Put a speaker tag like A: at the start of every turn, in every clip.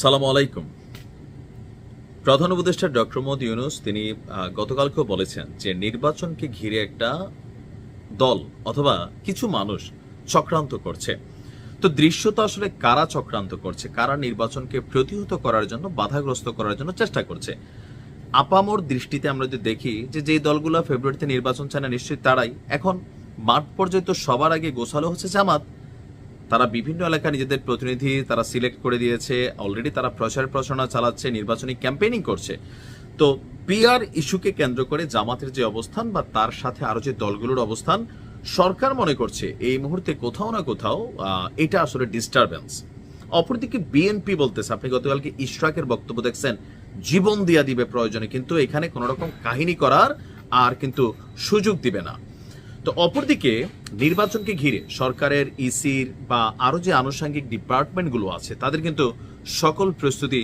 A: সালাম আলাইকুম। প্রধান উপদেষ্টা ডক্টর মোহাম্মদ ইউনুস, তিনি গতকালকেও বলেছেন যে নির্বাচনকে ঘিরে একটা দল অথবা কিছু মানুষ চক্রান্ত করছে। তো দৃশ্য তো আসলে কারা চক্রান্ত করছে, কারা নির্বাচনকে প্রতিহত করার জন্য, বাধাগ্রস্ত করার জন্য চেষ্টা করছে? আপামর দৃষ্টিতে আমরা যদি দেখি যে যেই দলগুলো ফেব্রুয়ারিতে নির্বাচন চায় না, নিশ্চয়ই তারাই। এখন মাঠ পর্যায়ে তো সবার আগে গোছালো হচ্ছে জামাত। তারা বিভিন্ন এলাকায় নিজেদের প্রতিনিধি তারা সিলেক্ট করে দিয়েছে। অলরেডি তারা প্রচার প্রচারণা চালাচ্ছে, নির্বাচনী ক্যাম্পেইনিং করছে। তো পিআর ইস্যুকে কেন্দ্র করে জামাতের যে অবস্থান বা তার সাথে আরও যে দলগুলোর অবস্থান, সরকার মনে করছে এই মুহূর্তে কোথাও না কোথাও এটা আসলে ডিস্টারবেন্স অপরদিকে বিএনপি বলতেছে, আপনি গতকালকে ইশরাকের বক্তব্য দেখছেন, জীবন দিয়া দিবে প্রয়োজনে, কিন্তু এখানে কোন রকম কাহিনী করার আর কিন্তু সুযোগ দিবে না। তো অপরদিকে নির্বাচনকে ঘিরে সরকারের ইসির বা আরও যে আনুষঙ্গিক ডিপার্টমেন্টগুলো আছে, তাদের কিন্তু সকল প্রস্তুতি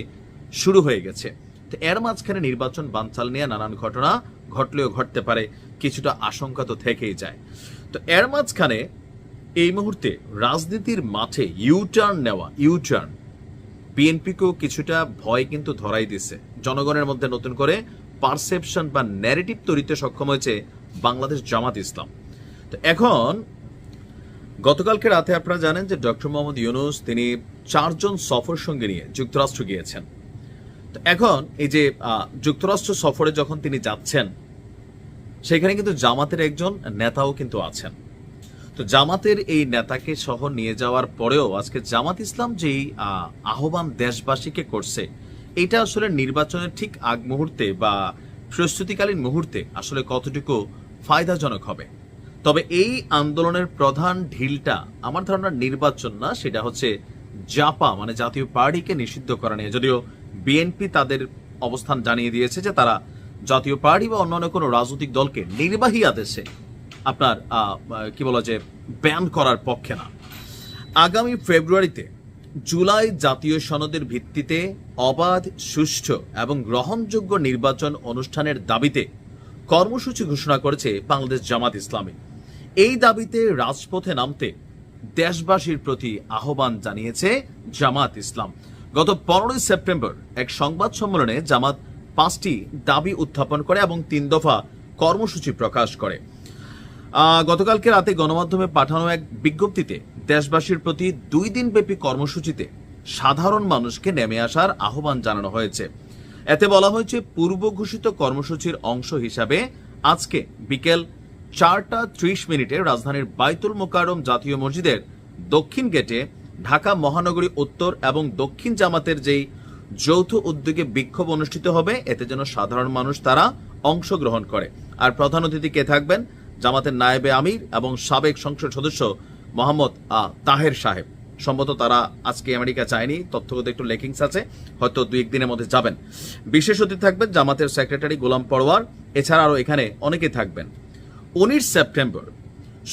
A: শুরু হয়ে গেছে। তো এর মাঝখানে নির্বাচন বানচাল নিয়ে নানান ঘটনা ঘটলেও ঘটতে পারে, কিছুটা আশঙ্কা তো থেকেই যায়। তো এর মাঝখানে এই মুহূর্তে রাজনীতির মাঠে ইউটার্ন নেওয়া ইউটার্ন বিএনপিকেও কিছুটা ভয় কিন্তু ধরাই দিছে। জনগণের মধ্যে নতুন করে পারসেপশন বা ন্যারেটিভ তৈরিতে সক্ষম হয়েছে বাংলাদেশ জামাত ইসলাম। তো এখন গতকালকে রাতে আপনারা জানেন যে ডক্টর মোহাম্মদ ইউনুস তিনি চারজন সফর সঙ্গে নিয়ে যুক্তরাষ্ট্র গিয়েছেন। তো এখন এই যে যুক্তরাষ্ট্র সফরে যখন তিনি যাচ্ছেন সেখানে কিন্তু জামাতের একজন নেতাও কিন্তু আছেন। তো জামাতের এই নেতাকে সহ নিয়ে যাওয়ার পরেও আজকে জামাত ইসলাম যেই আহ, আহ্বান দেশবাসীকে করছে এটা আসলে নির্বাচনের ঠিক আগ মুহূর্তে বা প্রস্তুতিকালীন মুহূর্তে আসলে কতটুকু ফায়দাজনক হবে? তবে এই আন্দোলনের প্রধান ঢিলটা আমার ধারণা নির্বাচন না, সেটা হচ্ছে জাপা মানে জাতীয় পার্টিকে নিষিদ্ধ করা নিয়ে। যদিও বিএনপি তাদের অবস্থান জানিয়ে দিয়েছে যে তারা জাতীয় পার্টি বা অন্যান্য কোনো রাজনৈতিক দলকে নির্বাহী আদেশে আপনার কি বলা যে ব্যান করার পক্ষে না। আগামী ফেব্রুয়ারিতে জুলাই জাতীয় সনদের ভিত্তিতে অবাধ, সুষ্ঠু এবং গ্রহণযোগ্য নির্বাচন অনুষ্ঠানের দাবিতে কর্মসূচি ঘোষণা করেছে বাংলাদেশ জামাত ইসলামী। এই দাবিতে রাজপথে নামতে দেশবাসীর প্রতি আহ্বান জানিয়েছে জামাত ইসলাম। গত পনেরোই সেপ্টেম্বর এক সংবাদ সম্মেলনে জামাত পাঁচটি দাবি উত্থাপন করে এবং তিন দফা কর্মসূচি প্রকাশ করে। গতকালকে রাতে গণমাধ্যমে পাঠানো এক বিজ্ঞপ্তিতে দেশবাসীর প্রতি দুই দিন ব্যাপী কর্মসূচিতে সাধারণ মানুষকে নেমে আসার আহ্বান জানানো হয়েছে। এতে বলা হয়েছে পূর্ব ঘোষিত কর্মসূচির অংশ হিসাবে আজকে বিকেল চারটা ত্রিশ মিনিটে রাজধানীর বাইতুল মোকারম জাতীয় মসজিদের দক্ষিণ গেটে ঢাকা মহানগরী উত্তর এবং দক্ষিণ জামাতের যেই যৌথ উদ্যোগে বিক্ষোভ অনুষ্ঠিত হবে, এতে যেন সাধারণ মানুষ তারা অংশগ্রহণ করে। আর প্রধান অতিথি কে থাকবেন? জামাতের নায়েবে আমির এবং সাবেক সংসদ সদস্য মোহাম্মদ তাহের সাহেব। সম্ভবত তারা আজকে আমেরিকা চায়নি, তথ্যগত একটু লেকিংস আছে, হয়তো দুই একদিনের মধ্যে যাবেন। বিশেষ অতিথি থাকবেন জামাতের সেক্রেটারি গোলাম পরওয়ার, এছাড়া আরও এখানে অনেকে থাকবেন। উনিশ সেপ্টেম্বর,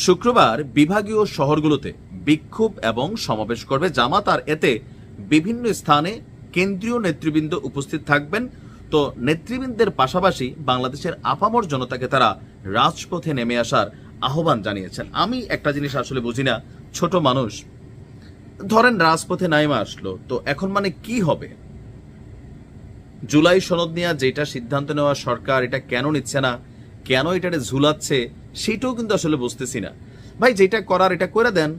A: শুক্রবার বিভাগীয় শহরগুলোতে বিক্ষোভ এবং সমাবেশ করবে জামাত, আর এতে বিভিন্ন স্থানে কেন্দ্রীয় নেতৃবৃন্দ উপস্থিত থাকবেন। তো নেতৃবৃন্দের পাশাপাশি বাংলাদেশের আপামর জনতাকে তারা রাজপথে নেমে আসার আহ্বান জানিয়েছেন। আমি একটা জিনিস আসলে বুঝি না, ছোট মানুষ। ধরেন রাজপথে নাইমা আসলো, তো এখন মানে কি হবে? জুলাই সনদ নিয়ে যেটা সিদ্ধান্ত নেওয়া সরকার, এটা কেন নিচ্ছে না? কেন এটারে ঝুলাচ্ছে সেটাও কিন্তু আসলে বুঝতেছি না। ভাই, যেটা করার এটা করে দেন।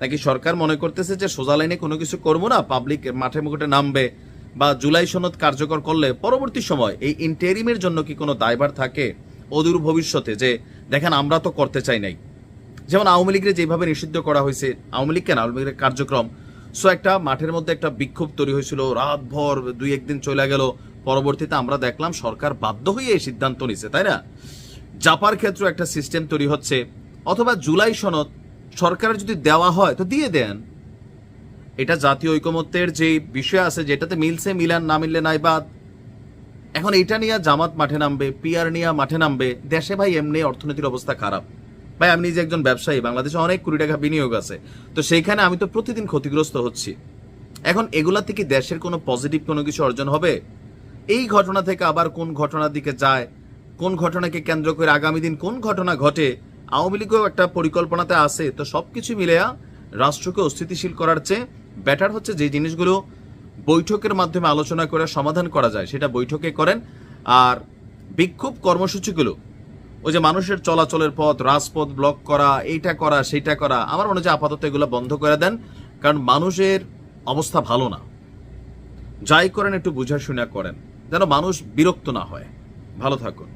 A: নাকি সরকার মনে করতেছে যে সোজা লাইনে কোনো কিছু করব না পাবলিক মাঠে মুখে নামবে বা জুলাই সনদ কার্যকর করলে পরবর্তী সময় এই ইন্টেরিমের জন্য কি কোনো দায়ভার থাকে অদূর ভবিষ্যতে? যে দেখেন, আমরা তো করতে চাই নাই। যেমন আওয়ামী লীগের যেভাবে নিষিদ্ধ করা হয়েছে, আওয়ামী লীগ কেন? আওয়ামী লীগের কার্যক্রম। সো একটা মাঠের মধ্যে একটা বিক্ষোভ তৈরি হয়েছিল, রাতভর দুই একদিন চলে গেল পরবর্তীতে আমরা দেখলাম সরকার বাধ্য হয়ে এই সিদ্ধান্ত নিছে তাই না? জাপার ক্ষেত্রে একটা সিস্টেম তৈরি হচ্ছে, অথবা জুলাই সনদ সরকারের যদি দেওয়া হয় তো দিয়ে দেন। এটা জাতীয় ঐকমত্যের যে বিষয় আছে, যেটাতে মিলছে মিলান, না মিললে নাই বাদ। এখন এটা নিয়ে জামাত মাঠে নামবে পিয়ার নিয়ে মাঠে নামবে, দেশে ভাই এমনি অর্থনীতির অবস্থা খারাপ। ভাই আমি নিজে একজন ব্যবসায়ী, বাংলাদেশে অনেক কোটি টাকা বিনিয়োগ আছে, তো সেইখানে আমি তো প্রতিদিন ক্ষতিগ্রস্ত হচ্ছি। এখন এগুলা থেকে দেশের কোনো পজিটিভ কোনো কিছু অর্জন হবে? এই ঘটনা থেকে আবার কোন ঘটনার দিকে যায়? কোন ঘটনাকে কেন্দ্র করে আগামী দিন কোন ঘটনা ঘটে? আওয়ামী লীগও একটা পরিকল্পনাতে আছে, তো সব কিছু মিলেয়া রাষ্ট্রকে অস্থিতিশীল করার চেয়ে বেটার হচ্ছে যে জিনিসগুলো বৈঠকের মাধ্যমে আলোচনা করে সমাধান করা যায়, সেটা বৈঠকে করেন। আর বিক্ষোভ কর্মসূচিগুলো, ওই যে মানুষের চলাচলের পথ, রাজপথ ব্লক করা, এইটা করা, সেইটা করা, আমার মনে হচ্ছে আপাতত এগুলো বন্ধ করে দেন, কারণ মানুষের অবস্থা ভালো না। যাই করেন, একটু বুঝা করেন। যেন মানুষ বিরক্ত না হয়। ভালো থাকুন।